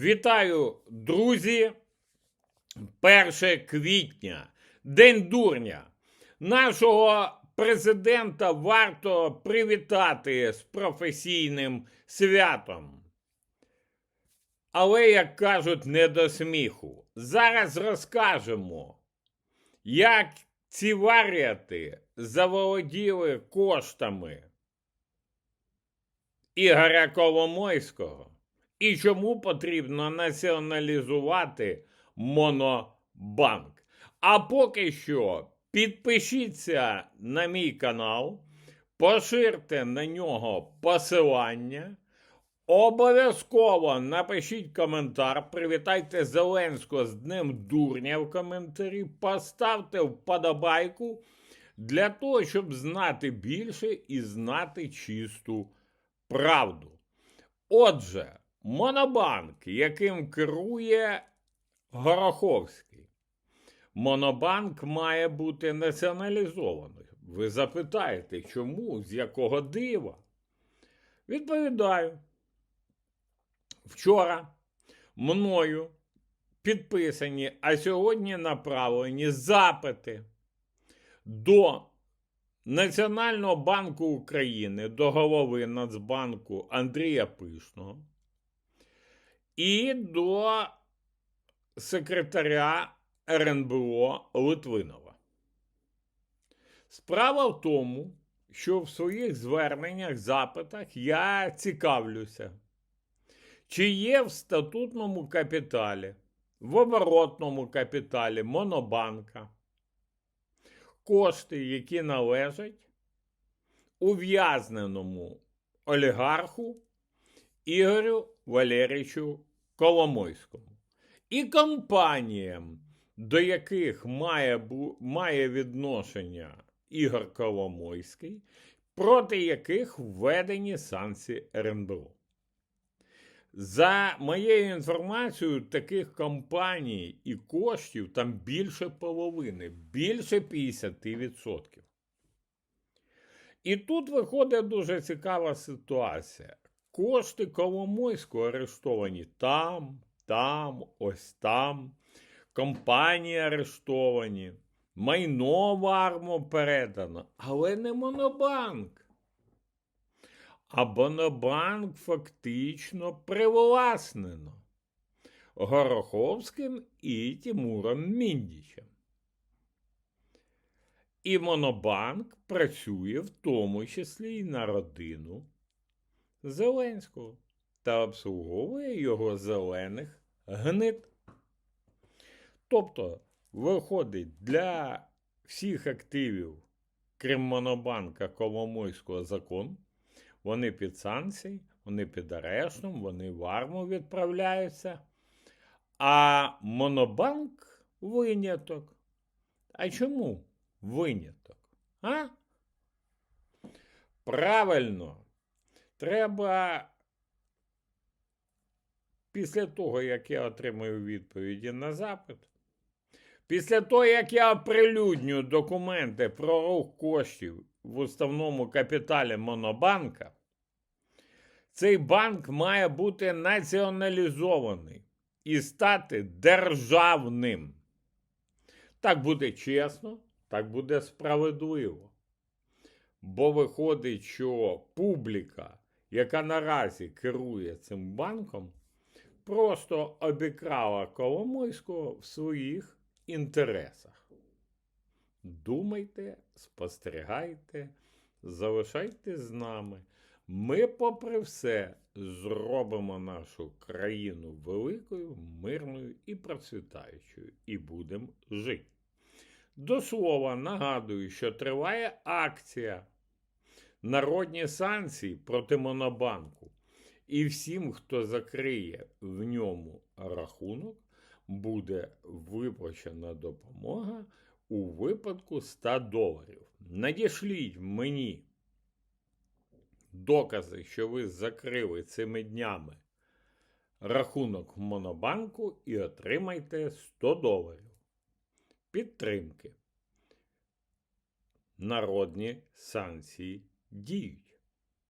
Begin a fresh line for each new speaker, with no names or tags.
Вітаю, друзі! 1 квітня, День дурня. Нашого президента варто привітати з професійним святом. Але, як кажуть, не до сміху. Зараз розкажемо, як ці варіати заволоділи коштами Ігоря Коломойського і чому потрібно націоналізувати Монобанк. А поки що підпишіться на мій канал, поширте на нього посилання. Обов'язково напишіть коментар, привітайте Зеленського з Днем Дурня в коментарі, поставте вподобайку для того, щоб знати більше і знати чисту правду. Отже, Монобанк, яким керує Гороховський. Монобанк має бути націоналізований. Ви запитаєте, чому, з якого дива? Відповідаю. Вчора мною підписані, а сьогодні направлені запити до Національного банку України, до голови Нацбанку Андрія Пишного і до секретаря РНБО Литвинова. Справа в тому, що в своїх зверненнях, запитах я цікавлюся, чи є в статутному капіталі, в оборотному капіталі Монобанка кошти, які належать ув'язненому олігарху Ігорю Валерійовичу Коломойському і компаніям, до яких має, має відношення Ігор Коломойський, проти яких введені санкції РНБО. За моєю інформацією, таких компаній і коштів там більше половини, більше 50%. І тут виходить дуже цікава ситуація. Кошти Коломойського арештовані там, там, ось там. Компанії арештовані, майно в арму передано, але не Монобанк. А Монобанк фактично привласнено Гороховським і Тимуром Міндічем. І Монобанк працює в тому числі і на родину Зеленського та обслуговує його зелених гнид. Тобто, виходить, для всіх активів, крім Монобанка Коломойського закон, вони під санкції, вони під арештом, вони в арму відправляються. А Монобанк виняток. А чому виняток? А? Правильно, треба після того, як я отримаю відповіді на запит, після того, як я оприлюдню документи про рух коштів в уставному капіталі Монобанка, цей банк має бути націоналізований і стати державним. Так буде чесно, так буде справедливо. Бо виходить, що публіка, яка наразі керує цим банком, просто обікрала Коломойського в своїх інтересах. Думайте, спостерігайте, залишайтесь з нами. Ми, попри все, зробимо нашу країну великою, мирною і процвітаючою, і будемо жити. До слова, нагадую, що триває акція Народні санкції проти Монобанку. І всім, хто закриє в ньому рахунок, буде виплачена допомога у випадку 100 доларів. Надішліть мені докази, що ви закрили цими днями рахунок в Монобанку і отримайте 100 доларів. Підтримки. Народні санкції діють.